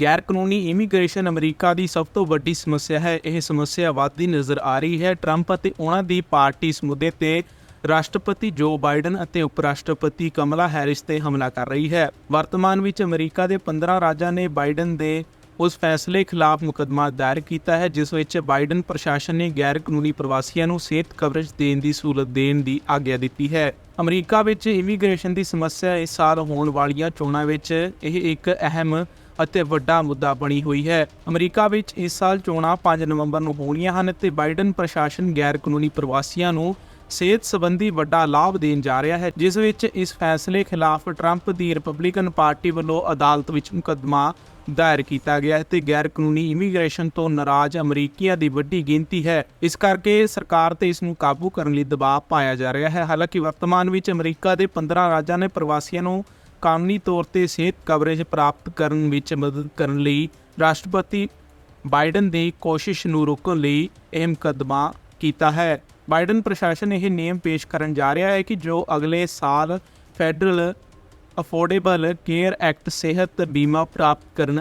ਗੈਰ ਕਾਨੂੰਨੀ immigration America ਦੀ ਸਭ ਤੋਂ ਵੱਡੀ ਸਮੱਸਿਆ ਹੈ। ਇਹ ਸਮੱਸਿਆ ਵੱਧਦੀ ਨਜ਼ਰ ਆ ਰਹੀ ਹੈ। ਟਰੰਪ ਅਤੇ ਉਹਨਾਂ ਦੀ ਪਾਰਟੀ ਇਸ ਮੁੱਦੇ ਤੇ ਰਾਸ਼ਟਰਪਤੀ ਜੋ ਬਾਈਡਨ ਅਤੇ ਉਪ ਰਾਸ਼ਟਰਪਤੀ ਕਮਲਾ ਹੈਰਿਸ ਤੇ ਹਮਲਾ ਕਰ ਰਹੀ ਹੈ। ਵਰਤਮਾਨ ਵਿੱਚ ਅਮਰੀਕਾ ਦੇ 15 ਰਾਜਾਂ ਨੇ ਬਾਈਡਨ ਦੇ ਉਸ ਫੈਸਲੇ ਖਿਲਾਫ ਮੁਕੱਦਮਾ ਦਾਇਰ ਕੀਤਾ ਹੈ, ਜਿਸ ਵਿੱਚ ਬਾਈਡਨ ਪ੍ਰਸ਼ਾਸਨ ਨੇ ਗੈਰ ਕਾਨੂੰਨੀ ਪ੍ਰਵਾਸੀਆਂ ਨੂੰ ਸਿਹਤ ਕਵਰੇਜ ਦੇਣ ਦੀ ਸਹੂਲਤ ਦੇਣ ਦੀ ਆਗਿਆ ਦਿੱਤੀ ਹੈ। ਅਮਰੀਕਾ ਵਿੱਚ ਇਮੀਗ੍ਰੇਸ਼ਨ ਦੀ ਸਮੱਸਿਆ ਇਸ ਸਾਲ ਹੋਣ ਵਾਲੀਆਂ ਚੋਣਾਂ ਵਿੱਚ ਇਹ ਇੱਕ ਅਹਿਮ ਅਤੇ ਵੱਡਾ ਮੁੱਦਾ ਬਣੀ ਹੋਈ ਹੈ। ਅਮਰੀਕਾ ਵਿੱਚ ਇਸ ਸਾਲ ਚੋਣਾਂ 5 ਨਵੰਬਰ ਨੂੰ ਹੋਣੀਆਂ ਹਨ ਤੇ ਬਾਈਡਨ ਪ੍ਰਸ਼ਾਸਨ ਗੈਰ ਕਾਨੂੰਨੀ ਪ੍ਰਵਾਸੀਆਂ ਨੂੰ ਸਿਹਤ ਸੰਬੰਧੀ ਵੱਡਾ ਲਾਭ ਦੇਣ ਜਾ ਰਿਹਾ ਹੈ, ਜਿਸ ਵਿੱਚ ਇਸ ਫੈਸਲੇ ਖਿਲਾਫ ਟਰੰਪ ਦੀ ਰਿਪਬਲਿਕਨ ਪਾਰਟੀ ਵੱਲੋਂ ਅਦਾਲਤ ਵਿੱਚ ਮੁਕੱਦਮਾ ਦਾਇਰ ਕੀਤਾ ਗਿਆ ਹੈ ਤੇ ਗੈਰ ਕਾਨੂੰਨੀ ਇਮੀਗ੍ਰੇਸ਼ਨ ਤੋਂ ਨਾਰਾਜ਼ ਅਮਰੀਕੀਆਂ ਦੀ ਵੱਡੀ ਗਿਣਤੀ ਹੈ। ਇਸ ਕਰਕੇ ਸਰਕਾਰ ਤੇ ਇਸ ਨੂੰ ਕਾਬੂ ਕਰਨ ਲਈ ਦਬਾਅ ਪਾਇਆ ਜਾ ਰਿਹਾ ਹੈ। ਹਾਲਾਂਕਿ ਵਰਤਮਾਨ ਵਿੱਚ ਅਮਰੀਕਾ ਦੇ 15 ਰਾਜਾਂ ਨੇ ਪ੍ਰਵਾਸੀਆਂ ਨੂੰ ਕਾਨੂੰਨੀ ਤੌਰ ਤੇ ਸਿਹਤ ਕਵਰੇਜ ਪ੍ਰਾਪਤ ਕਰਨ ਵਿੱਚ ਮਦਦ ਕਰਨ ਲਈ ਰਾਸ਼ਟਰਪਤੀ ਬਾਈਡਨ ਦੀ ਕੋਸ਼ਿਸ਼ ਨੂੰ ਰੋਕਣ ਲਈ ਇਹ ਮੁਕੱਦਮਾ ਕੀਤਾ ਹੈ। ਬਾਈਡਨ ਪ੍ਰਸ਼ਾਸਨ ਇਹ ਨਿਯਮ ਪੇਸ਼ ਕਰਨ ਜਾ ਰਿਹਾ ਹੈ ਕਿ ਜੋ ਅਗਲੇ ਸਾਲ ਫੈਡਰਲ ਅਫੋਰਡੇਬਲ ਕੇਅਰ ਐਕਟ ਸਿਹਤ ਬੀਮਾ ਪ੍ਰਾਪਤ ਕਰਨ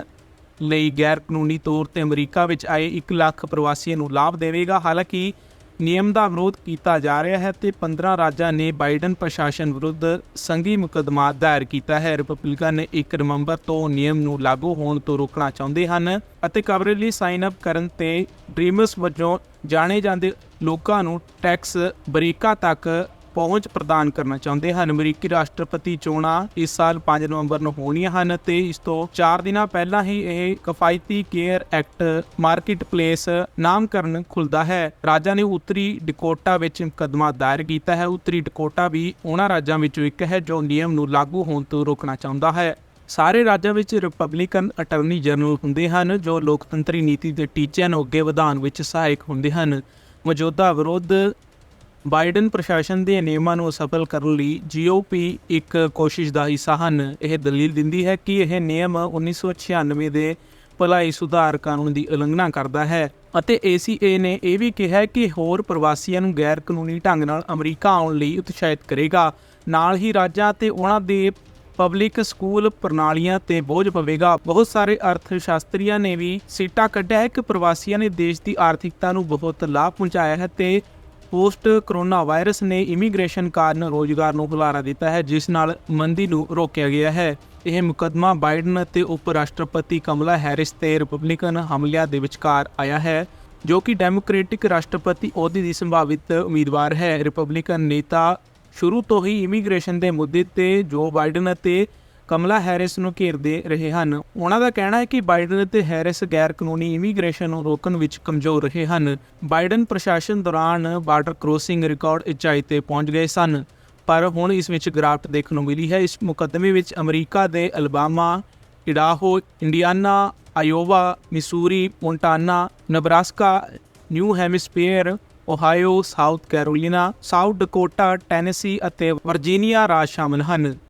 ਲਈ ਗੈਰ ਕਾਨੂੰਨੀ ਤੌਰ ਤੇ ਅਮਰੀਕਾ ਵਿੱਚ ਆਏ 1 ਲੱਖ ਪ੍ਰਵਾਸੀਆਂ ਨੂੰ ਲਾਭ ਦੇਵੇਗਾ। ਹਾਲਾਂਕਿ ਨਿਯਮ ਦਾ ਵਿਰੋਧ ਕੀਤਾ ਜਾ ਰਿਹਾ ਹੈ ਤੇ 15 ਰਾਜਾਂ ਨੇ ਬਾਈਡਨ ਪ੍ਰਸ਼ਾਸਨ ਵਿਰੁੱਧ ਸੰਘੀ ਮੁਕੱਦਮਾ ਦਾਇਰ ਕੀਤਾ ਹੈ। ਰਿਪਬਲਿਕਨ ਨੇ 1 ਨਵੰਬਰ ਤੋਂ ਨਿਯਮ ਨੂੰ ਲਾਗੂ ਹੋਣ ਤੋਂ ਰੋਕਣਾ ਚਾਹੁੰਦੇ ਹਨ ਅਤੇ ਕਵਰੇਜ ਲਈ ਸਾਈਨ ਅਪ ਕਰਨ ਤੇ ਡ੍ਰੀਮਰਸ ਵਜੋਂ ਜਾਣੇ ਜਾਂਦੇ ਲੋਕਾਂ ਨੂੰ ਟੈਕਸ ਬਰੀਕਾ ਤੱਕ ਪਹੁੰਚ ਪ੍ਰਦਾਨ ਕਰਨਾ ਚਾਹੁੰਦੇ ਹਨ। ਅਮਰੀਕੀ ਰਾਸ਼ਟਰਪਤੀ ਚੋਣਾਂ ਇਸ ਸਾਲ 5 ਨਵੰਬਰ ਨੂੰ ਹੋਣੀਆਂ ਹਨ ਤੇ ਇਸ ਤੋਂ 4 ਦਿਨਾਂ ਪਹਿਲਾਂ ਹੀ ਇਹ ਕਿਫਾਇਤੀ ਕੇਅਰ ਐਕਟ ਮਾਰਕੀਟ ਪਲੇਸ ਨਾਮਕਰਨ ਖੁੱਲਦਾ ਹੈ। ਰਾਜਾਂ ਨੇ ਉੱਤਰੀ ਡਿਕੋਟਾ ਵਿੱਚ ਮੁਕੱਦਮਾ ਦਾਇਰ ਕੀਤਾ ਹੈ। ਉੱਤਰੀ ਡਿਕੋਟਾ ਵੀ ਉਹਨਾਂ ਰਾਜਾਂ ਵਿੱਚੋਂ ਇੱਕ ਹੈ ਜੋ ਨਿਯਮ ਨੂੰ ਲਾਗੂ ਹੋਣ ਤੋਂ ਰੋਕਣਾ ਚਾਹੁੰਦਾ ਹੈ। ਸਾਰੇ ਰਾਜਾਂ ਵਿੱਚ ਰਿਪਬਲਿਕਨ ਅਟਾਰਨੀ ਜਨਰਲ ਹੁੰਦੇ ਹਨ, ਜੋ ਲੋਕਤੰਤਰੀ ਨੀਤੀ ਦੇ ਟੀਚਿਆਂ ਨੂੰ ਅੱਗੇ ਵਧਾਉਣ ਵਿੱਚ ਸਹਾਇਕ ਹੁੰਦੇ ਹਨ। ਮੌਜੂਦਾ ਵਿਰੋਧ ਬਾਈਡਨ ਪ੍ਰਸ਼ਾਸਨ ਦੇ ਨਿਯਮਾਂ ਨੂੰ ਸਫਲ ਕਰਨ ਲਈ ਜੀਓਪੀ ਇੱਕ ਕੋਸ਼ਿਸ਼ ਦਾ ਹਿੱਸਾ ਹਨ ਇਹ ਦਲੀਲ ਦਿੰਦੀ ਹੈ ਕਿ ਇਹ ਨਿਯਮ 1996 ਦੇ ਭਲਾਈ ਸੁਧਾਰ ਕਾਨੂੰਨ ਦੀ ਉਲੰਘਣਾ ਕਰਦਾ ਹੈ ਅਤੇ ACA ਨੇ ਇਹ ਵੀ ਕਿਹਾ ਕਿ ਹੋਰ ਪ੍ਰਵਾਸੀਆਂ ਨੂੰ ਗੈਰ ਕਾਨੂੰਨੀ ਢੰਗ ਨਾਲ ਅਮਰੀਕਾ ਆਉਣ ਲਈ ਉਤਸ਼ਾਹਿਤ ਕਰੇਗਾ। ਨਾਲ ਹੀ ਰਾਜਾਂ ਤੇ ਉਹਨਾਂ ਦੇ ਪਬਲਿਕ ਸਕੂਲ ਪ੍ਰਣਾਲੀਆਂ ਤੇ ਬੋਝ ਪਵੇਗਾ। ਬਹੁਤ ਸਾਰੇ ਅਰਥ ਸ਼ਾਸਤਰੀਆਂ ਨੇ ਵੀ ਸੀਟਾ ਕੱਢਿਆ ਹੈ ਕਿ ਪ੍ਰਵਾਸੀਆਂ ਨੇ ਦੇਸ਼ ਦੀ ਆਰਥਿਕਤਾ ਨੂੰ ਬਹੁਤ ਲਾਭ ਪਹੁੰਚਾਇਆ ਹੈ ਤੇ ਪੋਸਟ ਕਰੋਨਾ ਵਾਇਰਸ ਨੇ ਇਮੀਗ੍ਰੇਸ਼ਨ ਕਾਰਨ ਰੋਜ਼ਗਾਰ ਨੂੰ ਹੁਲਾਰਾ ਦਿੱਤਾ ਹੈ, ਜਿਸ ਨਾਲ ਮੰਦੀ ਨੂੰ ਰੋਕਿਆ ਗਿਆ ਹੈ। ਇਹ ਮੁਕੱਦਮਾ ਬਾਈਡਨ ਅਤੇ ਉਪ ਰਾਸ਼ਟਰਪਤੀ ਕਮਲਾ ਹੈਰਿਸ ਤੇ ਰਿਪਬਲਿਕਨ ਹਮਲਿਆਂ ਦੇ ਵਿਚਕਾਰ ਆਇਆ ਹੈ, ਜੋ ਕਿ ਡੈਮੋਕ੍ਰੈਟਿਕ ਰਾਸ਼ਟਰਪਤੀ ਅਹੁਦੇ ਦੀ ਸੰਭਾਵਿਤ ਉਮੀਦਵਾਰ ਹੈ। ਰਿਪਬਲਿਕਨ ਨੇਤਾ ਸ਼ੁਰੂ ਤੋਂ ਹੀ ਇਮੀਗ੍ਰੇਸ਼ਨ ਦੇ ਮੁੱਦੇ ਤੇ ਜੋ ਬਾਈਡਨ ਅਤੇ ਕਮਲਾ ਹੈਰਿਸ ਨੂੰ ਘੇਰਦੇ ਰਹੇ ਹਨ। ਉਹਨਾਂ ਦਾ ਕਹਿਣਾ ਹੈ ਕਿ ਬਾਈਡਨ ਅਤੇ ਹੈਰਿਸ ਗੈਰ ਕਾਨੂੰਨੀ ਇਮੀਗ੍ਰੇਸ਼ਨ ਨੂੰ ਰੋਕਣ ਵਿੱਚ ਕਮਜ਼ੋਰ ਰਹੇ ਹਨ। ਬਾਈਡਨ ਪ੍ਰਸ਼ਾਸਨ ਦੌਰਾਨ ਬਾਰਡਰ ਕ੍ਰੋਸਿੰਗ ਰਿਕਾਰਡ ਉਚਾਈ ਤੇ ਪਹੁੰਚ ਗਏ ਸਨ, ਪਰ ਹੁਣ ਇਸ ਵਿੱਚ ਗਿਰਾਵਟ ਦੇਖਣ ਨੂੰ ਮਿਲੀ ਹੈ। ਇਸ ਮੁਕੱਦਮੇ ਵਿੱਚ ਅਮਰੀਕਾ ਦੇ Alabama, Idaho, Indiana, Iowa, Missouri, Montana, Nebraska, New Hampshire Ohio, South Carolina, South Dakota, Tennessee ਅਤੇ ਵਰਜੀਨੀਆ ਰਾਜ ਸ਼ਾਮਲ ਹਨ।